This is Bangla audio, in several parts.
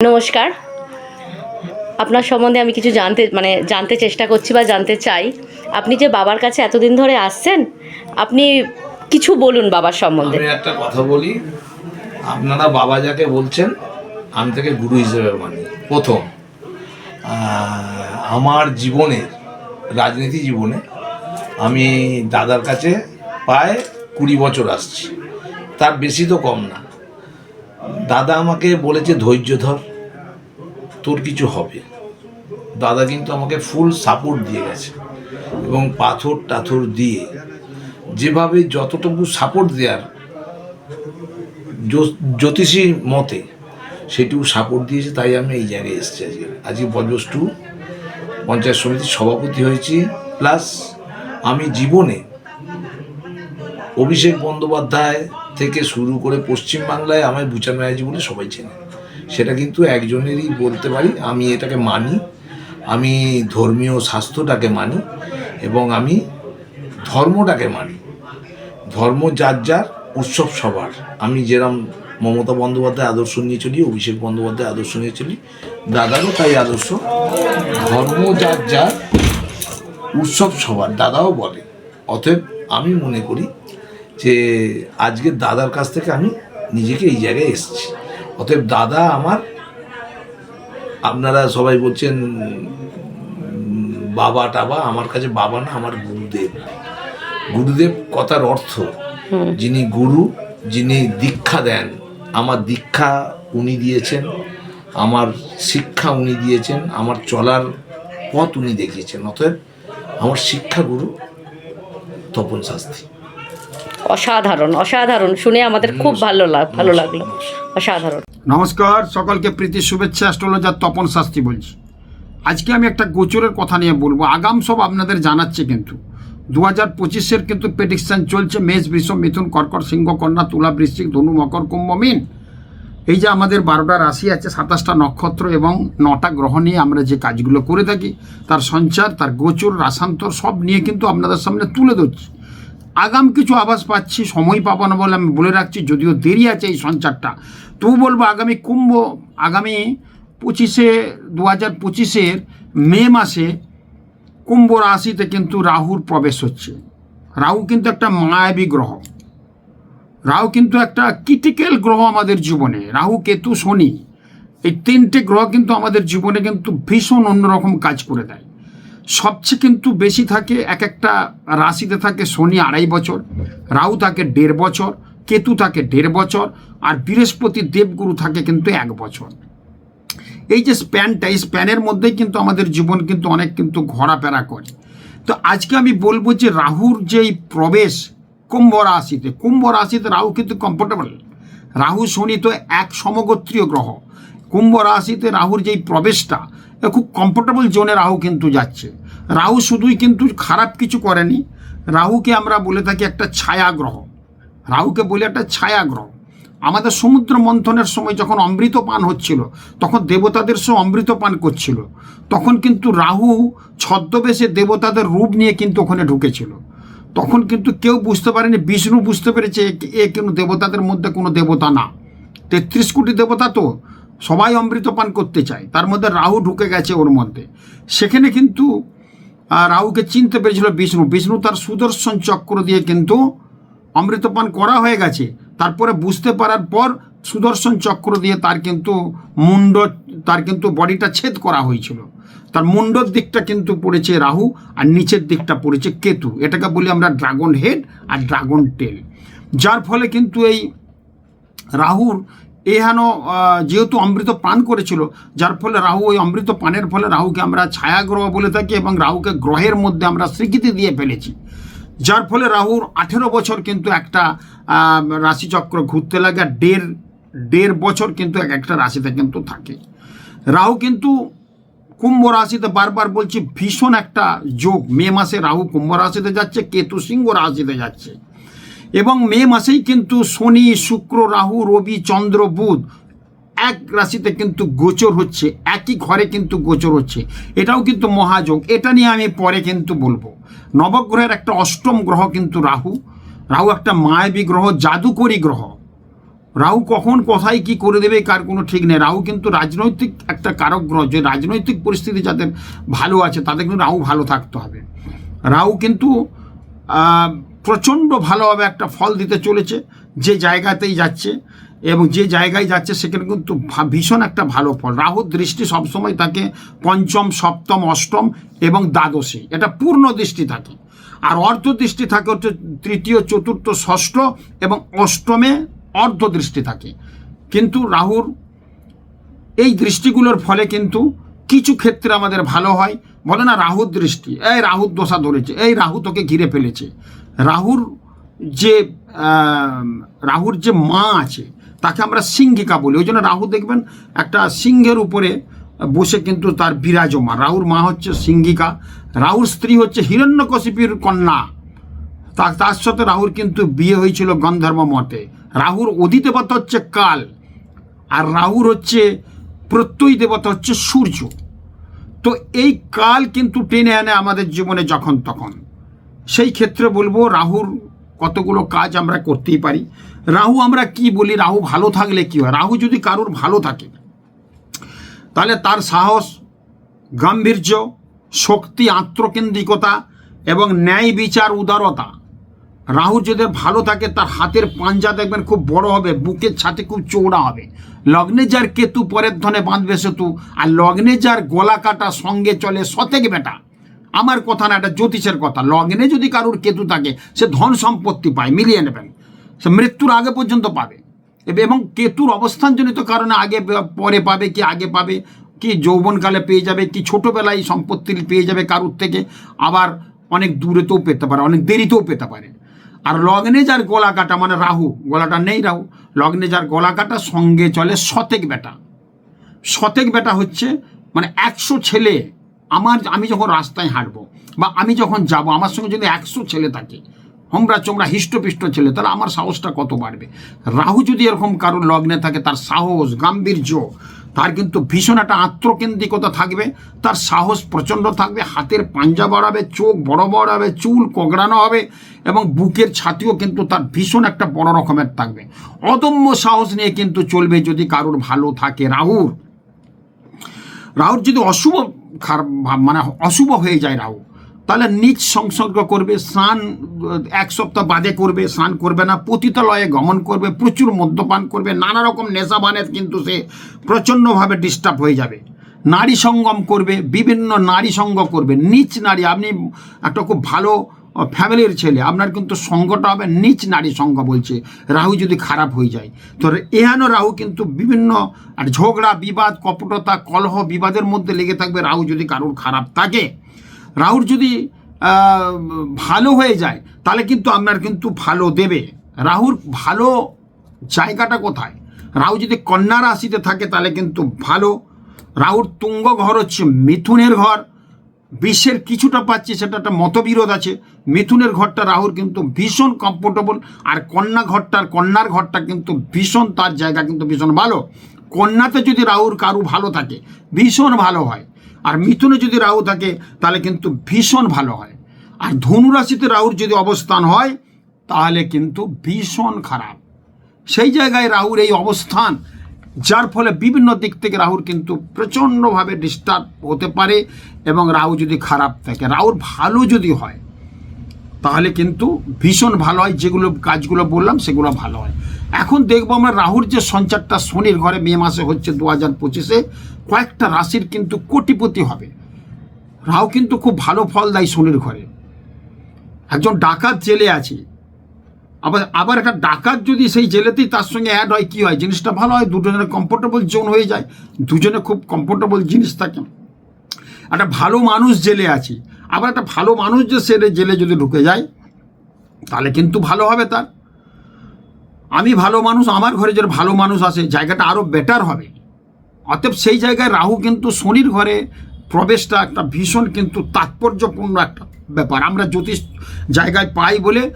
নমস্কার। আপনার সম্বন্ধে আমি কিছু জানতে মানে জানতে চেষ্টা করছি বা জানতে চাই। আপনি যে বাবার কাছে এতদিন ধরে আসছেন, আপনি কিছু বলুন বাবার সম্বন্ধে। একটা কথা বলি। আপনারা বাবা যাকে বলছেন, আমি তাকে গুরু হিসেবে মানি। প্রথম আমার জীবনের, রাজনীতি জীবনে আমি দাদার কাছে প্রায় কুড়ি বছর আসছি। তার বেশি তো কম না। দাদা আমাকে বলেছে ধৈর্য ধর। তোর কিছু হবে। দাদা কিন্তু আমাকে ফুল সাপোর্ট দিয়ে গেছে এবং পাথর টাথর দিয়ে। যেভাবে যতটুকু সাপোর্ট দেওয়ার জ্যোতিষী জ্যোতিষী মতে সেটুকু সাপোর্ট দিয়েছে, তাই আমি এই জায়গায় এসেছি আজকে। আজকে বজবস টু পঞ্চায়েত সমিতির সভাপতি হয়েছি প্লাস আমি জীবনে অভিষেক বন্দ্যোপাধ্যায় থেকে শুরু করে পশ্চিমবাংলায় আমার বুচান ব্যানার্জি বলে সবাই চেনে। সেটা কিন্তু একজনেরই বলতে পারি, আমি এটাকে মানি, আমি ধর্মীয় স্বাস্থ্যটাকে মানি এবং আমি ধর্মটাকে মানি। ধর্ম যার যার, উৎসব সবার। আমি যেরম মমতা বন্দ্যোপাধ্যায় আদর্শ নিয়ে চলি, অভিষেক বন্দ্যোপাধ্যায় আদর্শ নিয়ে চলি, দাদারও তাই আদর্শ। ধর্ম যার যার, উৎসব সবার, দাদাও বলে। অতএব আমি মনে করি যে আজকে দাদার কাছ থেকে আমি নিজেকে এই জায়গায় এসেছি। অতএব দাদা আমার আপনারা সবাই বলছেন বাবা টাবা আমার কাছে বাবা না আমার গুরুদেব গুরুদেব কথার অর্থ যিনি গুরু যিনি দীক্ষা দেন আমার দীক্ষা উনি দিয়েছেন আমার শিক্ষা উনি দিয়েছেন আমার চলার পথ উনি দেখিয়েছেন। অতএব আমার শিক্ষাগুরু তপন শাস্ত্রী। অসাধারণ অসাধারণ। শুনে আমাদের খুব ভালো লাগ ভালো লাগল। অসাধারণ। নমস্কার সকলকে প্রীতি শুভেচ্ছা অ্যাস্ট্রোলজার তপন শাস্ত্রী বলছি। আজকে আমি একটা গোচরের কথা নিয়ে বলব। আগাম সব আপনাদের জানাচ্ছে কিন্তু। দু হাজার পঁচিশের কিন্তু প্রেডিকশন চলছে। মেষ বৃষ মিথুন কর্কট সিংহ কন্যা তুলা বৃশ্চিক ধনু মকর কুম্ভ মিন। এই যে আমাদের বারোটা রাশি আছে সাতাশটা নক্ষত্র এবং নটা গ্রহ নিয়ে আমরা যে কাজগুলো করে থাকি তার সঞ্চার তার গোচর রাসান্তর সব নিয়ে কিন্তু আপনাদের সামনে তুলে ধরছি। আগাম কিছু আভাস পাচ্ছি, সময় পাবো না বলে আমি বলে রাখছি, যদিও দেরি আছে এই সঞ্চারটা। তবু বলব আগামী কুম্ভ, আগামী পঁচিশে দু হাজার পঁচিশের মে মাসে কুম্ভ রাশিতে কিন্তু রাহুর প্রবেশ হচ্ছে। রাহু কিন্তু একটা মায়াবী গ্রহ। রাহু কিন্তু একটা ক্রিটিক্যাল গ্রহ আমাদের জীবনে। রাহু, কেতু, শনি, এই তিনটে গ্রহ কিন্তু আমাদের জীবনে কিন্তু ভীষণ অন্যরকম কাজ করে দেয়। সবচেয়ে কিন্তু বেশি থাকে, এক একটা রাশিতে থাকে শনি আড়াই বছর, রাহু থাকে দেড় বছর, কেতু থাকে দেড় বছর, আর বৃহস্পতি দেবগুরু থাকে কিন্তু এক বছর। এই যে স্প্যানটা, এই স্প্যানের মধ্যেই কিন্তু আমাদের জীবন কিন্তু অনেক কিন্তু ঘোরাফেরা করে। তো আজকে আমি বলব যে রাহুর যেই প্রবেশ কুম্ভ রাশিতে কুম্ভ রাশিতে রাহু কিন্তু কমফোর্টেবল রাহু, শনি তো এক সমগোত্রীয় গ্রহ। কুম্ভ রাশিতে রাহুর যেই প্রবেশটা খুব কমফোর্টেবল জোনে রাহু কিন্তু যাচ্ছে। রাহু শুধুই কিন্তু খারাপ কিছু করেনি। রাহুকে আমরা বলে থাকি একটা ছায়া গ্রহ রাহুকে বলে একটা ছায়া গ্রহ আমাদের সমুদ্র মন্থনের সময় যখন অমৃত পান হচ্ছিল, তখন দেবতাদের সে অমৃত পান করছিল। তখন কিন্তু রাহু ছদ্মবেশে দেবতাদের রূপ নিয়ে কিন্তু ওখানে ঢুকেছিল। তখন কিন্তু কেউ বুঝতে পারেনি, বিষ্ণু বুঝতে পেরেছে এ- কিন্তু দেবতাদের মধ্যে কোনো দেবতা না। তেত্রিশ কোটি দেবতা তো সবাই অমৃত পান করতে চায়। তার মধ্যে রাহু ঢুকে গেছে ওর মধ্যে। সেখানে কিন্তু রাহুকে চিনতে পেরেছিল বিষ্ণু। বিষ্ণু তার সুদর্শন চক্র দিয়ে কিন্তু অমৃতপান করা হয়ে গেছে। তারপরে বুঝতে পারার পর সুদর্শন চক্র দিয়ে তার কিন্তু মুন্ড, তার কিন্তু বডিটা ছেদ করা হয়েছিল। তার মুন্ডর দিকটা কিন্তু পড়েছে রাহু আর নিচের দিকটা পড়েছে কেতু। এটাকে বলি আমরা ড্রাগন হেড আর ড্রাগন টেল। যার ফলে কিন্তু এই রাহুর এহেন যেহেতু অমৃত পান করেছিল, যার ফলে রাহু, ওই অমৃত পানের ফলে রাহুকে আমরা ছায়াগ্রহ বলে থাকি এবং রাহুকে গ্রহের মধ্যে আমরা স্বীকৃতি দিয়ে ফেলেছি। যার ফলে রাহুর আঠেরো বছর কিন্তু একটা রাশিচক্র ঘুরতে লাগে, দেড় দেড় বছর কিন্তু এক একটা রাশিতে কিন্তু থাকে। রাহু কিন্তু কুম্ভ রাশিতে বারবার বলছি, ভীষণ একটা যোগ। মে মাসে রাহু কুম্ভ রাশিতে যাচ্ছে, কেতু সিংহ রাশিতে যাচ্ছে। এবং মে মাসেই কিন্তু শনি, শুক্র, রাহু, রবি, চন্দ্র, বুধ এক রাশিতে কিন্তু গোচর হচ্ছে, একই ঘরে কিন্তু গোচর হচ্ছে। এটাও কিন্তু মহাযোগ, এটা নিয়ে আমি পরে কিন্তু বলব। নবগ্রহের একটা অষ্টম গ্রহ কিন্তু রাহু। রাহু একটা মায়াবী গ্রহ, জাদুকরী গ্রহ। রাহু কখন, কোথায়, কি করে দেবে, কার কোনো ঠিক নেই। রাহু কিন্তু রাজনৈতিক একটা কারক গ্রহ, যে রাজনৈতিক পরিস্থিতি যাদের ভালো আছে, তাদের কিন্তু রাহু ভালো থাকতে হবে। রাহু কিন্তু প্রচণ্ড ভালোভাবে একটা ফল দিতে চলেছে, যে জায়গাতেই যাচ্ছে এবং যে জায়গায় যাচ্ছে সেখানে কিন্তু ভীষণ একটা ভালো ফল। রাহুর দৃষ্টি সবসময় থাকে পঞ্চম, সপ্তম, অষ্টম এবং দ্বাদশে। এটা পূর্ণ দৃষ্টি থাকে। আর অর্ধ দৃষ্টি থাকে হচ্ছে তৃতীয়, চতুর্থ, ষষ্ঠ এবং অষ্টমে অর্ধ দৃষ্টি থাকে। কিন্তু রাহুর এই দৃষ্টিগুলোর ফলে কিন্তু কিছু ক্ষেত্রে আমাদের ভালো হয়। বলে না রাহুর দৃষ্টি, এই রাহুর দশা ধরেছে, এই রাহু তোকে ঘিরে ফেলেছে। রাহুর যে রাহুর যে মা আছে, তাকে আমরা সিংহিকা বলি। ওই জন্য রাহু দেখবেন একটা সিংহের উপরে বসে কিন্তু তার বিরাজমান। রাহুর মা হচ্ছে সিংহিকা, রাহুর স্ত্রী হচ্ছে হিরণ্যকশিপির কন্যা। তার তার সাথে রাহুর কিন্তু বিয়ে হয়েছিল গন্ধর্ব মতে রাহুর অধিদেবতা হচ্ছে কাল, আর রাহুর হচ্ছে প্রত্যয়ী দেবতা হচ্ছে সূর্য। তো এই কাল কিন্তু টেনে আনে আমাদের জীবনে যখন তখন। সেই ক্ষেত্রে বলব রাহুর কতগুলো কাজ আমরা করতেই পারি। রাহু আমরা কি বলি? রাহু ভালো থাকলে কি হয়? রাহু যদি কারুর ভালো থাকে, তাহলে তার সাহস, গাম্ভীর্য, শক্তি, আত্মকেন্দ্রিকতা এবং ন্যায় বিচার, উদারতা, রাহু যদি ভালো থাকে, তার হাতের পাঞ্জা দেখবেন খুব বড় হবে, বুকের ছাতে খুব চৌড়া হবে। লগ্নে যার কেতু, পরের ধনে বাঁধবে সেতু, আর লগ্নে যার গলা কাটা সঙ্গে চলে সতেক বেটা। আমার কথা না, এটা জ্যোতিষের কথা। লগ্নে যদি কারুর কেতু থাকে, সে ধন সম্পত্তি পায়, মিলিয়ে নেবেন। সে মৃত্যুর আগে পর্যন্ত পাবে। এবং কেতুর অবস্থানজনিত কারণে আগে পরে পাবে, কি আগে পাবে, কি যৌবনকালে পেয়ে যাবে, কি ছোটোবেলায় সম্পত্তি পেয়ে যাবে কারুর থেকে, আবার অনেক দূরেতেও পেতে পারে, অনেক দেরিতেও পেতে পারে। আর লগ্নে যার গলা কাটা মানে রাহু, গলাটা নেই রাহু, লগ্নে যার গলা কাটা, সঙ্গে চলে শতেক বেটা। শতেক বেটা হচ্ছে মানে একশো ছেলে আমার আমি যখন রাস্তায় হাঁটবো বা আমি যখন যাব, আমার সঙ্গে যদি একশো ছেলে থাকে, হোমরা চোমরা হিষ্টপিষ্ট ছেলে, তাহলে আমার সাহসটা কত বাড়বে? রাহু যদি এরকম কারোর লগ্নে থাকে, তার সাহস, গাম্ভীর্য, তার কিন্তু ভীষণ একটা আত্মকেন্দ্রিকতা থাকবে, তার সাহস প্রচণ্ড থাকবে, হাতের পাঞ্জা বাড়াবে, চোখ বড় বড় হবে চুল কোগড়ানো হবে এবং বুকের ছাতিও কিন্তু তার ভীষণ একটা বড় রকমের থাকবে। অদম্য সাহস নিয়ে কিন্তু চলবে যদি কারোর ভালো থাকে রাহুর। রাহুর যদি অশুভ খারাপ মানে অশুভ হয়ে যায় রাহু। তাহলে নিজ সংসর্গ করবে, স্নান, এক সপ্তাহ বাদে করবে, স্নান করবে না, পতিতালয়ে গমন করবে, প্রচুর মদ্যপান করবে, নানা রকম নেশা বানে কিন্তু সে প্রচণ্ডভাবে ডিস্টার্ব হয়ে যাবে। নারী সঙ্গম করবে, বিভিন্ন নারী সঙ্গ করবে, নিচ নারী, আপনি একটা খুব ভালো ফ্যামিলির ছেলে, আপনার কিন্তু সঙ্গটা হবে নিচ নারী সঙ্গ বলছে। রাহু যদি খারাপ হয়ে যায়, তো এহানো রাহু কিন্তু বিভিন্ন, আর ঝগড়া, বিবাদ, কপটতা, কলহ, বিবাদের মধ্যে লেগে থাকবে, রাহু যদি কারোর খারাপ থাকে। রাহুর যদি ভালো হয়ে যায়, তাহলে কিন্তু আপনার কিন্তু ভালো দেবে। রাহুর ভালো জায়গাটা কোথায়? রাহু যদি কন্যা রাশিতে থাকে, তাহলে কিন্তু ভালো। রাহুর তুঙ্গ ঘর হচ্ছে মিথুনের ঘর। বিশ্বের কিছুটা পাচ্ছি, সেটা একটা মতবিরোধ আছে। মিথুনের ঘরটা রাহুর কিন্তু ভীষণ কমফোর্টেবল আর কন্যা ঘরটার কন্যার ঘরটা কিন্তু ভীষণ, তার জায়গা কিন্তু ভীষণ ভালো। কন্যাতে যদি রাহুর কারু ভালো থাকে, ভীষণ ভালো হয়। আর মিথুনে যদি রাহু থাকে, তাহলে কিন্তু ভীষণ ভালো হয়। আর ধনুরাশিতে রাহুর যদি অবস্থান হয়, তাহলে কিন্তু ভীষণ খারাপ। সেই জায়গায় রাহুর এই অবস্থান যার ফলে বিভিন্ন দিক থেকে রাহুর কিন্তু প্রচণ্ডভাবে ডিস্টার্ব হতে পারে এবং রাহু যদি খারাপ থাকে, রাহুর ভালো যদি হয়, তাহলে কিন্তু ভীষণ ভালো হয়। যেগুলো কাজগুলো বললাম, সেগুলো ভালো হয়। এখন দেখব আমরা রাহুর যে সঞ্চারটা শনির ঘরে মে মাসে হচ্ছে দু হাজার পঁচিশে, কয়েকটা রাশির কিন্তু কোটিপতি হবে। রাহু কিন্তু খুব ভালো ফল দেয় শনির ঘরে। একজন ডাকাত জেলে আছে আবার আবার একটা ডাকাত যদি সেই জেলেতেই তার সঙ্গে অ্যাড হয়, কী হয়? জিনিসটা ভালো হয়, দুজনের কমফোর্টেবল জোন হয়ে যায়। দুজনে খুব কমফোর্টেবল জিনিস থাকে। একটা ভালো মানুষ জেলে আছে। আবার একটা ভালো মানুষ যে সে জেলে যদি ঢুকে যায়, তাহলে কিন্তু ভালো হবে তার। আমি ভালো মানুষ, আমার ঘরে যে ভালো মানুষ আসে, জায়গাটা আরও বেটার হবে। অতএব সেই জায়গায় রাহু কিন্তু শনির ঘরে প্রবেশটা একটা ভীষণ কিন্তু তাৎপর্যপূর্ণ একটা ব্যাপার। আমরা জ্যোতিষ জায়গায় পাই বলে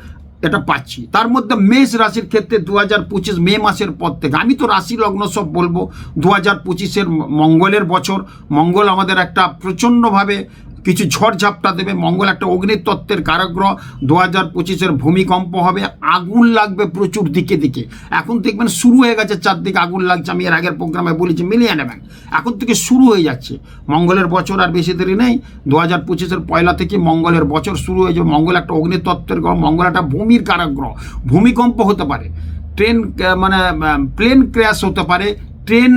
এটা পাচ্ছি। তার মধ্যে মেষ রাশির ক্ষেত্রে দু হাজার পঁচিশ মে মাসের পর থেকে। আমি তো রাশি লগ্ন সব বলব। দু হাজার পঁচিশের মঙ্গলের বছর। মঙ্গল আমাদের একটা প্রচণ্ডভাবে কিছু ঝড়ঝাপটা দেবে। মঙ্গল একটা অগ্নিতত্ত্বের কারাগ্রহ। দু হাজার পঁচিশের ভূমিকম্প হবে। আগুন লাগবে প্রচুর দিকে দিকে। এখন দেখবেন শুরু হয়ে গেছে চারদিকে আগুন লাগছে। আমি এর আগের প্রোগ্রামে বলেছি মিলিয়ে নেবেন এখন থেকে শুরু হয়ে যাচ্ছে। মঙ্গলের বছর আর বেশি দেরি নেই। দু হাজার পঁচিশের পয়লা থেকে মঙ্গলের বছর শুরু হয়ে যাবে। মঙ্গল একটা অগ্নিতত্ত্বের গ্রহ। মঙ্গল একটা ভূমির কারাগ্রহ। ভূমিকম্প হতে পারে। ট্রেন মানে প্লেন ক্র্যাশ হতে পারে। ট্রেন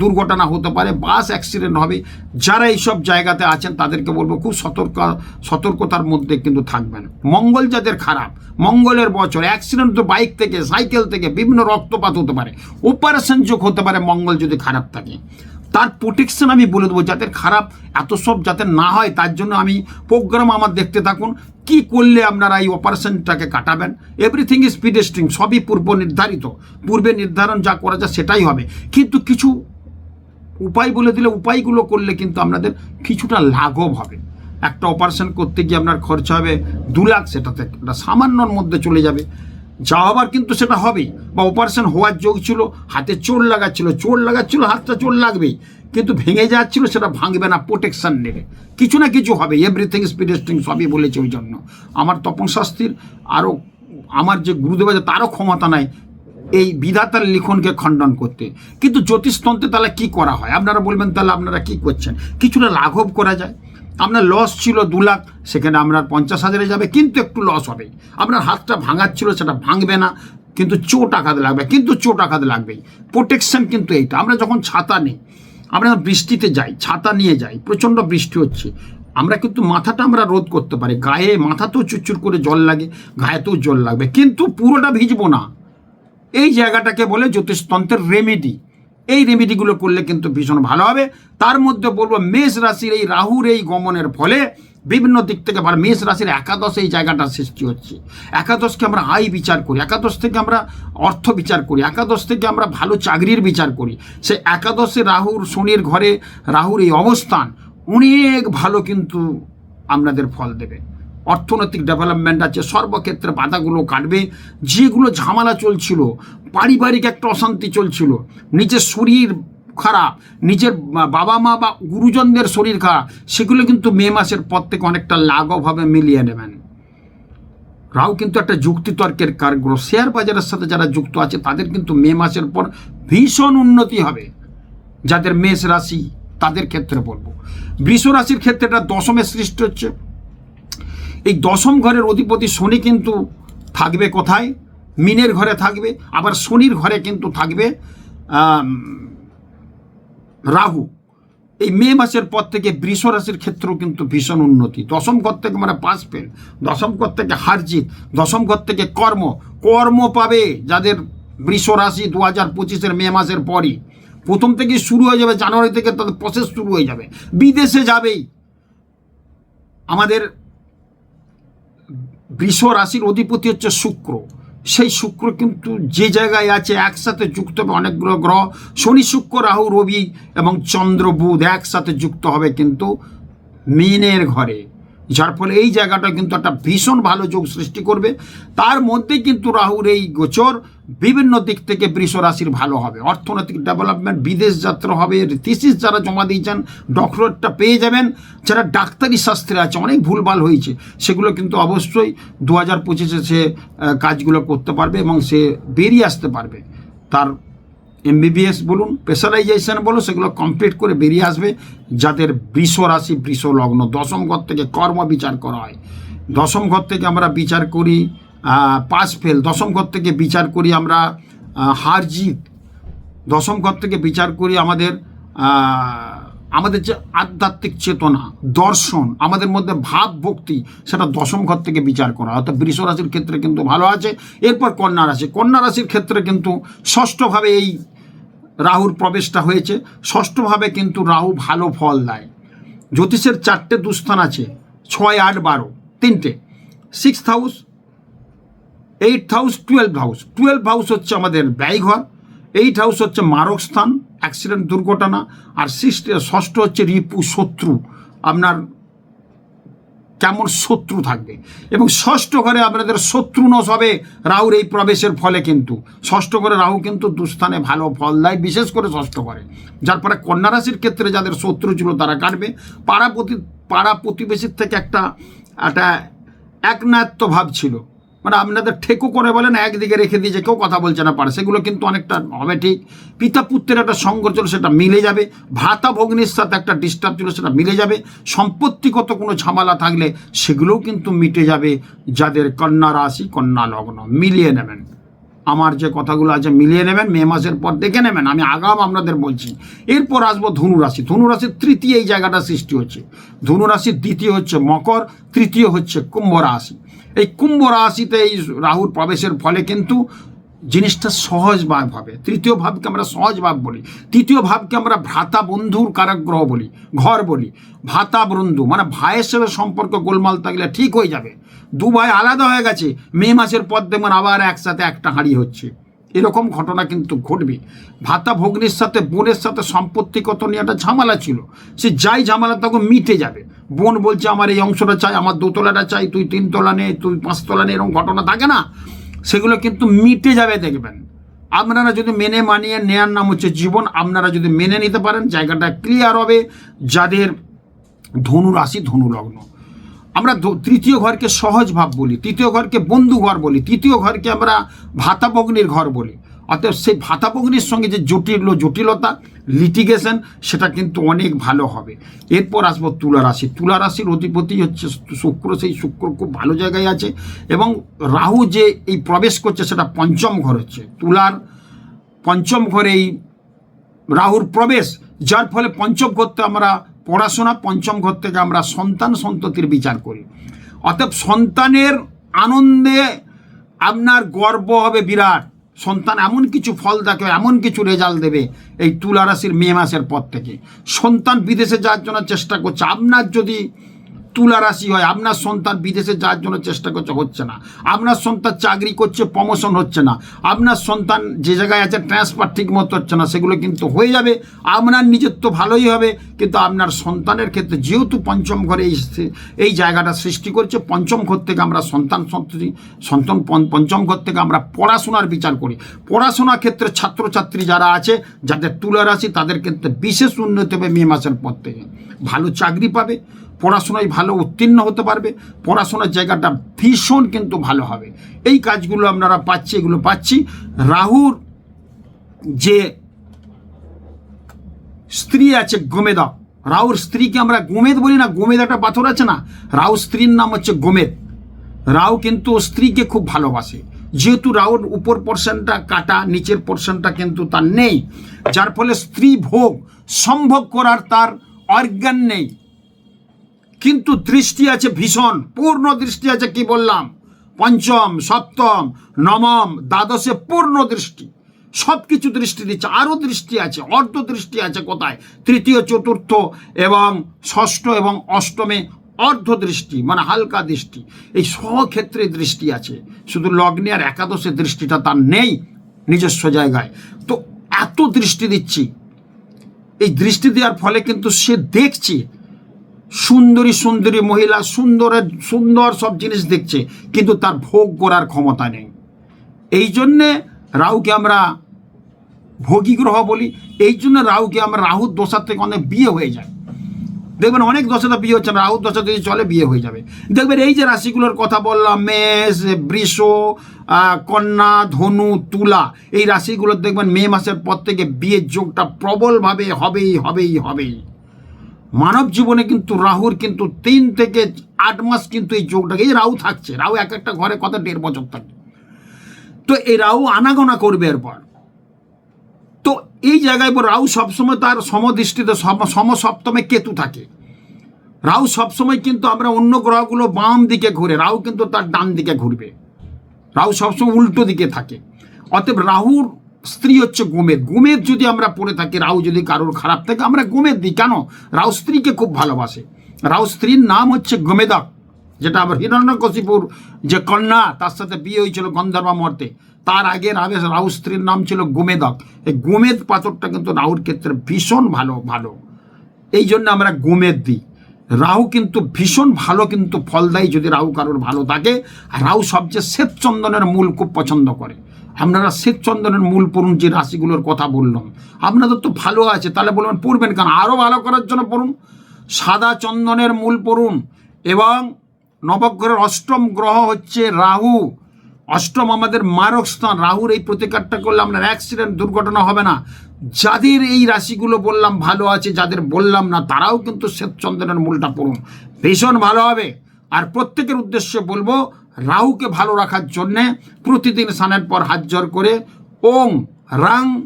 দুর্ঘটনা হতে পারে, বাস অ্যাক্সিডেন্ট হবে, যারা এইসব জায়গাতে আছেন তাদেরকে বলব খুব সতর্ক, সতর্কতার মধ্যে কিন্তু থাকবেন। মঙ্গল যাদের খারাপ, মঙ্গলের বছর অ্যাক্সিডেন্ট তো বাইক থেকে সাইকেল থেকে বিভিন্ন রক্তপাত হতে পারে অপারেশন যোগ হতে পারে, মঙ্গল যদি খারাপ থাকে। তার প্রোটেকশন আমি বলে দেবো যাদের খারাপ এত সব যাতে না হয়, তার জন্য আমি প্রোগ্রাম আমার দেখতে থাকুন, কি করলে আপনারা এই অপারেশনটাকে কাটাবেন। এভরিথিং ইজ পিডেস্ট্রিং সবই পূর্ব নির্ধারিত। পূর্বে নির্ধারণ যা করা যায় সেটাই হবে। কিন্তু কিছু উপায় বলে দিলে, উপায়গুলো করলে কিন্তু আপনাদের কিছুটা লাঘব হবে। একটা অপারেশন করতে গিয়ে আপনার খরচা হবে দু লাখ, সেটাতে একটা সামান্যর মধ্যে চলে যাবে। যা কিন্তু সেটা হবেই। বা অপারেশন হওয়ার যোগ ছিল, হাতে চোর লাগাচ্ছিল চোর লাগাচ্ছিল, হাতটা চোর লাগবেই। কিন্তু ভেঙে যাচ্ছিল, সেটা ভাঙবে না প্রোটেকশান নেবে। কিছু না কিছু হবে এভরিথিং স্পিডেস্টিং সবই বলেছে ওই জন্য। আমার তপন শাস্তির আরও আমার যে গুরুদেব আছে, তারও ক্ষমতা নাই এই বিধাতার লিখনকে খণ্ডন করতে। কিন্তু জ্যোতিষতন্ত্রে তাহলে কি করা হয়? আপনারা বলবেন, তাহলে আপনারা কি করছেন? কিছুটা লাঘব করা যায়। আপনার লস ছিল দু লাখ, সেখানে আপনার পঞ্চাশ হাজারে যাবে, কিন্তু একটু লস হবে। আপনার হাতটা ভাঙাচ্ছিল সেটা ভাঙবে না, কিন্তু চোট আঘাত লাগবে, কিন্তু চোট আঘাত লাগবেই। প্রোটেকশন কিন্তু এইটা। আমরা যখন ছাতা নিই, আমরা বৃষ্টিতে যাই, ছাতা নিয়ে যাই, প্রচণ্ড বৃষ্টি হচ্ছে, আমরা কিন্তু মাথাটা আমরা রোধ করতে পারি। গায়ে মাথাতেও চুরচুর করে জল লাগে, গায়েতেও জল লাগবে, কিন্তু পুরোটা ভিজবো না। এই জায়গাটাকে বলে জ্যোতিষতন্ত্রের রেমেডি এই রেমিডিগুলো করলে কিন্তু ভীষণ ভালো হবে। তার মধ্যে বলব মেষ রাশির এই রাহুর এই গমনের ফলে বিভিন্ন দিক থেকে ভালো মেষ রাশির একাদশ এই জায়গাটা সৃষ্টি হচ্ছে। একাদশকে আমরা আয় বিচার করি, একাদশ থেকে আমরা অর্থ বিচার করি, একাদশ থেকে আমরা ভালো চাকরির বিচার করি। সে একাদশে রাহুর, শনির ঘরে রাহুর এই অবস্থান অনেক ভালো কিন্তু আপনাদের ফল দেবে। অর্থনৈতিক ডেভেলপমেন্ট আছে, সর্বক্ষেত্রে বাধাগুলো কাটবে। যেগুলো ঝামেলা চলছিল, পারিবারিক একটা অশান্তি চলছিল, নিজের শরীর খারাপ, নিজের বাবা মা বা গুরুজনদের শরীর খারাপ, সেগুলো কিন্তু মে মাসের পর থেকে অনেকটা লাঘবভাবে মিলিয়ে নেবেন। রাও কিন্তু একটা যুক্তিতর্কের কারগ্রহ শেয়ার বাজারের সাথে যারা যুক্ত আছে, তাদের কিন্তু মে মাসের পর ভীষণ উন্নতি হবে। যাদের মেষ রাশি, তাদের ক্ষেত্রে বলব। বৃষ রাশির ক্ষেত্রে এটা দশমে সৃষ্টি হচ্ছে। এই দশম ঘরের অধিপতি শনি কিন্তু থাকবে কোথায়? মিনের ঘরে থাকবে। আবার শনির ঘরে কিন্তু থাকবে রাহু। এই মে মাসের পর থেকে বৃষ রাশির ক্ষেত্রেও কিন্তু ভীষণ উন্নতি। দশম ঘর থেকে মানে পাস ফেল। দশম ঘর থেকে হারজিত দশম ঘর থেকে কর্ম। কর্ম পাবে যাদের বৃষ রাশি দু হাজার পঁচিশের মে মাসের পরই। প্রথম থেকে শুরু হয়ে যাবে, জানুয়ারি থেকে তাদের প্রসেস শুরু হয়ে যাবে। বিদেশে যাবেই। আমাদের বৃষ রাশির অধিপতি হচ্ছে শুক্র। সেই শুক্র কিন্তু যে জায়গায় আছে, একসাথে যুক্ত হবে অনেকগুলো গ্রহ শনি, শুক্র, রাহু, রবি এবং চন্দ্র, বুধ একসাথে যুক্ত হবে কিন্তু মিনের ঘরে। যার ফলে এই জায়গাটা কিন্তু একটা ভীষণ ভালো যোগ সৃষ্টি করবে। তার মধ্যে কিন্তু রাহুর এই গোচর বিভিন্ন দিক থেকে বৃষ রাশির ভালো হবে। অর্থনৈতিক ডেভেলপমেন্ট বিদেশ যাত্রা হবে থিসিস যারা জমা দিয়েছেন ডক্টরেটটা পেয়ে যাবেন। যারা ডাক্তারি শাস্ত্রে আছে, অনেক ভুলভাল হয়েছে, সেগুলো কিন্তু অবশ্যই দু হাজার পঁচিশে সে কাজগুলো করতে পারবে এবং সে বেরিয়ে আসতে পারবে। তার এমবিবিএস বলুন স্পেশালাইজেশন বলুন সেগুলো কমপ্লিট করে বেরিয়ে আসবে। যাদের বৃষ রাশি, বৃষ লগ্ন, দশম ঘর থেকে কর্ম বিচার করা হয়। দশম ঘর থেকে আমরা বিচার করি। পাস ফেল, দশম ঘর থেকে বিচার করি আমরা হার জিত। দশম ঘর থেকে বিচার করি আমাদের আমাদের যে আধ্যাত্মিক চেতনা, দর্শন, আমাদের মধ্যে ভাব ভক্তি, সেটা দশম ঘর থেকে বিচার করা। অর্থাৎ বৃষ রাশির ক্ষেত্রে কিন্তু ভালো আছে, এরপর কন্যা রাশি। কন্যা রাশির ক্ষেত্রে কিন্তু ষষ্ঠভাবে এই রাহুর প্রবেশটা হয়েছে। ষষ্ঠভাবে কিন্তু রাহু ভালো ফল দেয়। জ্যোতিষের চারটে দুস্থান আছে, ছয়, আট, বারো, তিনটে। Six house eight house twelve house twelve house হচ্ছে আমাদের ব্যয়ঘর। এইট হাউস হচ্ছে মারক স্থান অ্যাক্সিডেন্ট দুর্ঘটনা। আর ষষ্ঠ হচ্ছে রিপু শত্রু। আপনার কেমন শত্রু থাকবে? এবং ষষ্ঠ ঘরে আপনাদের শত্রু নশ হবে রাহুর এই প্রবেশের ফলে কিন্তু। ষষ্ঠ ঘরে রাহু কিন্তু দুস্থানে ভালো ফল দেয়, বিশেষ করে ষষ্ঠ ঘরে। যার পরে কন্যা রাশির ক্ষেত্রে যাদের শত্রু ছিল তারা কাটবে। পাড়া প্রতি পাড়া প্রতিবেশীর থেকে একটা একটা একনায়ত্ব ভাব ছিল। মানে আপনাদের ঠেকো করে বলেন, একদিকে রেখে দিয়েছে, কেউ কথা বলছে না পারে। সেগুলো কিন্তু অনেকটা হবে ঠিক। পিতা পুত্রের একটা সংঘর্ষ ছিল, সেটা মিলে যাবে। ভাতা ভগ্নির সাথে একটা ডিস্টার্ব ছিল, সেটা মিলে যাবে। সম্পত্তিগত কোনো ঝামেলা থাকলে সেগুলোও কিন্তু মিটে যাবে। যাদের কন্যা রাশি, কন্যা লগ্ন, মিলিয়ে নেবেন। আমার যে কথাগুলো আছে, মিলিয়ে নেবেন, মে মাসের পর দেখে নেবেন। আমি আগাম আপনাদের বলছি। এরপর আসব ধনুরাশি ধনুরাশির তৃতীয় এই জায়গাটা সৃষ্টি হচ্ছে। ধনুরাশির দ্বিতীয় হচ্ছে মকর, তৃতীয় হচ্ছে কুম্ভ রাশি। এই কুম্ভ রাশিতে এই রাহুর প্রবেশের ফলে কিন্তু জিনিসটা সহজ ভাব হবে। তৃতীয় ভাবকে আমরা সহজ ভাব বলি। তৃতীয় ভাবকে আমরা ভ্রাতা বন্ধুর কারাগ্রহ বলি, ঘর বলি ভাতা বন্ধু মানে ভাইয়ের সাথে সম্পর্ক গোলমাল থাকলে ঠিক হয়ে যাবে। দু ভাই আলাদা হয়ে গেছে। মে মাসের পর দেখবেন আবার একসাথে একটা হাঁড়ি হচ্ছে। এরকম ঘটনা কিন্তু ঘটবে। ভাতা ভগ্নির সাথে, বোনের সাথে সম্পত্তিগত নিয়ে একটা ঝামেলা ছিল। সে যাই ঝামেলা তখন মিটে যাবে। বোন বলছে, আমার এই অংশটা চাই, আমার দোতলাটা চাই, তুই তিনতলা নে, তুই পাঁচতলা নে, এরকম ঘটনা থাকে না। সেগুলো কিন্তু মিটে যাবে দেখবেন। আপনারা যদি মেনে মানিয়ে নেয়ার নাম হচ্ছে জীবন, আপনারা যদি মেনে নিতে পারেন, জায়গাটা ক্লিয়ার হবে। যাদের ধনু রাশি ধনু লগ্ন আমরা তৃতীয় ঘরকে সহজ ভাব বলি, তৃতীয় ঘরকে বন্ধু ঘর বলি, তৃতীয় ঘরকে আমরা ভাতাপগ্নির ঘর বলি। অতএব সেই ভাতাপগ্নির সঙ্গে যে জটিল জটিলতা লিটিগেশন সেটা কিন্তু অনেক ভালো হবে। এরপর আসব তুলা রাশি। তুলা রাশির অধিপতি হচ্ছে শুক্র, সেই শুক্র খুব ভালো জায়গায় আছে এবং রাহু যে এই প্রবেশ করছে সেটা পঞ্চম ঘর হচ্ছে। তুলার পঞ্চম ঘরে এই রাহুর প্রবেশ, যার ফলে পঞ্চম ঘর থেকে আমরা পড়াশোনা পঞ্চম ঘর থেকে আমরা সন্তান সন্ততির বিচার করি। অতএব সন্তানের আনন্দে আপনার গর্ব হবে বিরাট। সন্তান এমন কিছু ফল দেখে, এমন কিছু রেজাল্ট দেবে এই তুলা রাশির মে মাসের পর থেকে। সন্তান বিদেশে যাওয়ার জন্য চেষ্টা করছে। আপনার যদি তুলা রাশি হয়। আপনার সন্তান বিদেশে যাওয়ার জন্য চেষ্টা করছে, হচ্ছে না। আপনার সন্তান চাকরি করছে প্রমোশন হচ্ছে না। আপনার সন্তান যে জায়গায় আছে ট্রান্সফার ঠিক মতো হচ্ছে না, সেগুলো কিন্তু হয়ে যাবে। আপনার নিজের তো ভালোই হবে, কিন্তু আপনার সন্তানের ক্ষেত্রে যেহেতু পঞ্চম ঘরে এই এই জায়গাটা সৃষ্টি করছে, পঞ্চম ঘর থেকে আমরা সন্তান সন্ততি, সন্তান পঞ্চ- পঞ্চম ঘর থেকে আমরা পড়াশোনার বিচার করি। পড়াশোনার ক্ষেত্রে ছাত্রছাত্রী যারা আছে, যাদের তুলা রাশি তাদের ক্ষেত্রে বিশেষ উন্নতি হবে মে মাসের পর থেকে। ভালো চাকরি পাবে পড়াশোনায় ভালো উত্তীর্ণ হতে পারবে, পড়াশোনার জায়গাটা ভীষণ কিন্তু ভালো হবে। এই কাজগুলো আপনারা পাচ্ছি, এগুলো পাচ্ছি। রাহুর যে স্ত্রী আছে গোমেদা, রাহুর স্ত্রীকে আমরা গোমেদ বলি না, গোমেদ একটা পাথর আছে না? রাহু স্ত্রীর নাম হচ্ছে গোমেদ। রাহু কিন্তু স্ত্রীকে খুব ভালোবাসে। যেহেতু রাহুর উপর পোর্শনটা কাটা, নিচের পোর্শনটা কিন্তু তার নেই, যার ফলে স্ত্রী ভোগ সম্ভব করার তার অর্গান নেই। কিন্তু দৃষ্টি আছে ভীষণ, পূর্ণ দৃষ্টি আছে কি বললাম? পঞ্চম, সপ্তম, নবম, দ্বাদশে পূর্ণ দৃষ্টি। সব কিছু দৃষ্টি দিচ্ছে, আরও দৃষ্টি আছে, অর্ধ দৃষ্টি আছে কোথায়? তৃতীয়, চতুর্থ এবং ষষ্ঠ এবং অষ্টমে অর্ধ দৃষ্টি মানে হালকা দৃষ্টি। এই ক্ষেত্রে দৃষ্টি আছে, শুধু লগ্নে আর একাদশে দৃষ্টিটা তার নেই নিজস্ব জায়গায়। তো এত দৃষ্টি দিচ্ছি, এই দৃষ্টি দেওয়ার ফলে কিন্তু সে দেখছে সুন্দরী সুন্দরী মহিলা সুন্দরের সুন্দর সব জিনিস দেখছে, কিন্তু তার ভোগ করার ক্ষমতা নেই। এই জন্যে রাহুকে আমরা ভোগী গ্রহ বলি, এই জন্য রাহুকে আমরা রাহুর দশার থেকে অনেক বিয়ে হয়ে যায়। দেখবেন অনেক দশাতে বিয়ে হচ্ছে রাহুর দশা যদি চলে বিয়ে হয়ে যাবে। দেখবেন এই যে রাশিগুলোর কথা বললাম, মেষ, বৃষ কন্যা, ধনু, তুলা, এই রাশিগুলোর দেখবেন মে মাসের পর থেকে বিয়ের যোগটা প্রবলভাবে হবেই হবেই হবেই। মানব জীবনে কিন্তু রাহুর কিন্তু তিন থেকে আট মাস কিন্তু এই যোগটাকে এই রাহু থাকছে। রাহু এক একটা ঘরে কত দেড় বছর থাকে। তো এই রাহু আনাগোনা করবে এরপর। তো এই জায়গায় রাহু সবসময় তার সমদৃষ্টিতে সম- সমসপ্তমে কেতু থাকে। রাহু সবসময় কিন্তু আমরা অন্য গ্রহগুলো বাম দিকে ঘুরে, রাহু কিন্তু তার ডান দিকে ঘুরবে। রাহু সবসময় উল্টো দিকে থাকে। অতএব রাহুর স্ত্রী হচ্ছে গোমেদ গোমেদ যদি আমরা পড়ে থাকি, রাহু যদি কারোর খারাপ থাকে, আমরা গোমেদ দিই। কেন? রাহু স্ত্রীকে খুব ভালোবাসে। রাহু স্ত্রীর নাম হচ্ছে গোমেদক যেটা আবার হিরণ্যকশিপুর, যে কন্যা, তার সাথে বিয়ে হয়েছিল গন্ধর্বা মর্তে তার আগে রাবে রাহু স্ত্রীর নাম ছিল গোমেদক এই গোমেদ পাথরটা কিন্তু রাহুর ক্ষেত্রে ভীষণ ভালো ভালো। এই জন্য আমরা গোমেদ দিই। রাহু কিন্তু ভীষণ ভালো, কিন্তু ফল দেয় যদি রাহু কারোর ভালো থাকে, আর রাহু সবচেয়ে শ্বেতচন্দনের মূল খুব পছন্দ করে। আপনারা শ্বেতচন্দনের মূল পড়ুন, যে রাশিগুলোর কথা বললাম। আপনাদের তো ভালো আছে, তাহলে বলবেন পড়বেন কেন? আরও ভালো করার জন্য পড়ুন। সাদা চন্দনের মূল পড়ুন এবং নবগ্রহের অষ্টম গ্রহ হচ্ছে রাহু। অষ্টম আমাদের মারক স্থান। রাহুর এই প্রতিকারটা করলে আপনার অ্যাক্সিডেন্ট দুর্ঘটনা হবে না। যাদের এই রাশিগুলো বললাম ভালো আছে, যাদের বললাম না, তারাও কিন্তু শ্বেতচন্দনের মূলটা পড়ুন। ভীষণ ভালো হবে। আর প্রত্যেকের উদ্দেশ্যে বলব রাহুকে ভালো রাখার জন্যে প্রতিদিন স্নানের পর হাত জোর করে ওং রাং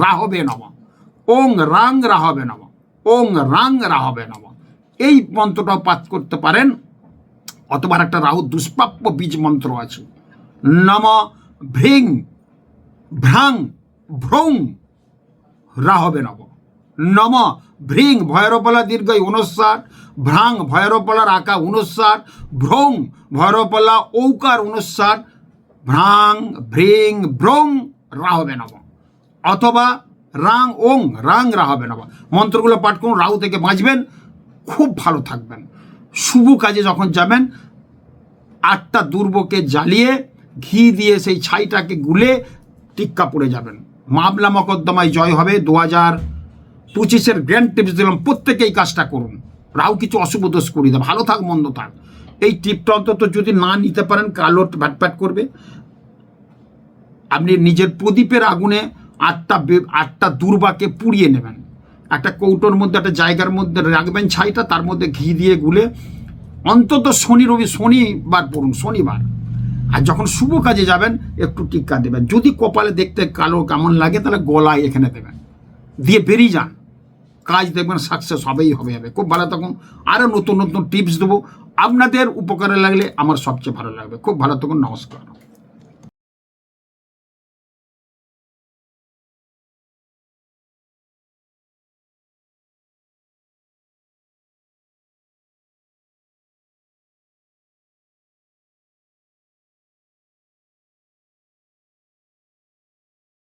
রাহবে নম। ওং রাং রাহবে নম। ওং রাং রাহবে নম। এই মন্ত্রটাও পাঠ করতে পারেন। অথবা একটা রাহু দুষ্প্রাপ্য বীজ মন্ত্র আছে। নম ভ্রিং ভ্রাং ভ্রৌং রাহবে নব নম ভ্রিং ভৈরবলা দীর্ঘই উনষাট ভ্রাং ভৈরবলার আঁকা উনষাট, ভ্রৌং ভৈরবলা ঔকার উনষাট, ভ্রাং ভ্রিং ভ্রৌং রাহবে নব অথবা রাং ওং রাং রাহবে নব মন্ত্রগুলো পাঠ করুন, রাহু থেকে বাঁচবেন, খুব ভালো থাকবেন। শুভ কাজে যখন যাবেন, আটটা দুর্বকে জ্বালিয়ে, ঘি দিয়ে সেই ছাইটাকে গুলে টিক্কা পড়ে যাবেন। মামলা মকদ্দমায় জয় হবে। দু হাজার পঁচিশের গ্র্যান্ড টিপস দিলাম। প্রত্যেকেই কাজটা করুন। রাও কিছু অশুভ দোষ করি দেয় ভালো থাক, মন্দ থাক। এই টিপটা অন্তত যদি না নিতে পারেন, কালো ব্যাটপ্যাট করবে। আপনি নিজের প্রদীপের আগুনে আটটা আটটা দুর্বাকে পুড়িয়ে নেবেন। একটা কৌটোর মধ্যে, একটা জায়গার মধ্যে রাখবেন ছাইটা, তার মধ্যে ঘি দিয়ে গুলে অন্তত শনি রবি, শনিবার পড়ুন, শনিবার। আর যখন শুভ কাজে যাবেন, একটু টিক্কা দেবেন। যদি কপালে দেখতে কালো কেমন লাগে, তাহলে গলায় এখানে দেবেন। দিয়ে বেরিয়ে যান। কাজ দেখবেন সাকসেস হবেই হবে হবে খুব ভালো থাকুন। আরও নতুন নতুন টিপস দেবো। আপনাদের উপকারে লাগলে আমার সবচেয়ে ভালো লাগবে। খুব ভালো থাকুন। নমস্কার।